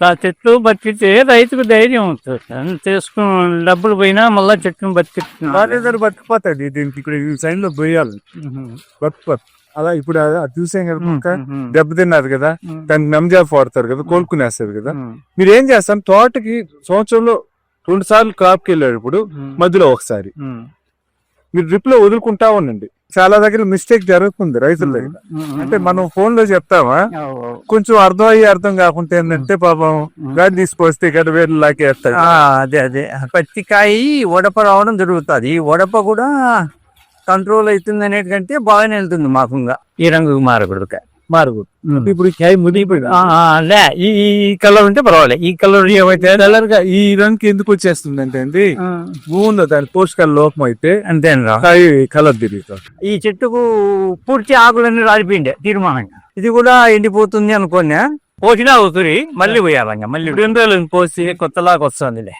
ఆ చెట్లు బతికితే రైతుకు ధైర్యం అవుతుంది. చేసుకుని డబ్బులు పోయినా మళ్ళా చెట్టును బతికిస్తున్నారు బతికిపోతాయి దీనికి ఇక్కడ ఈ సైడ్లో పోయాలి బతికిపోతుంది అలా ఇప్పుడు చూసాం కదా దెబ్బతిన్నారు కదా. దానికి నమ్జా వాడతారు కదా కోలుకునేస్తారు కదా. మీరు ఏం చేస్తాం తోటకి సంవత్సరంలో రెండు సార్లు క్రాప్కి వెళ్ళారు ఇప్పుడు మధ్యలో ఒకసారి. మీరు డ్రిప్లో వదులుకుంటా ఉండండి. చాలా దగ్గర మిస్టేక్ జరుగుతుంది రైతుల దగ్గర. అంటే మనం ఫోన్లో చెప్తామా కొంచెం అర్థం అయ్యి అర్థం కాకుండా ఏంటంటే పాపం గాడి తీసుకొస్తే ఇక్కడ వేరు లాకేస్తారు ఆ, అదే అదే. పత్తికాయ ఉడప రావడం జరుగుతుంది. ఈ ఉడప కూడా కంట్రోల్ అవుతుంది అనేటికంటే బాగానే వెళ్తుంది మాకుంగా ఈ రంగు మారకూడదు. మారుగు. ఇప్పుడు కాయ లే ఈ కలర్ ఉంటే పర్వాలేదు ఈ కలర్ ఏమైతే కలర్గా ఈ రంగు ఎందుకు వచ్చేస్తుంది అంటే అండి దాని పోషకాల లోపం అయితే కాయ కలర్ తిరుగుతుంది ఈ చెట్టుకు పూర్తి ఆకులన్నీ రాలిపోయిండే తీర్మానంగా. ఇది కూడా ఎండిపోతుంది అనుకోనే. పోసినా అవుతుంది మళ్ళీ పోయాలంగా మళ్ళీ. రెండు రోజులు పోసి కొత్తలాగా వస్తుందిలే.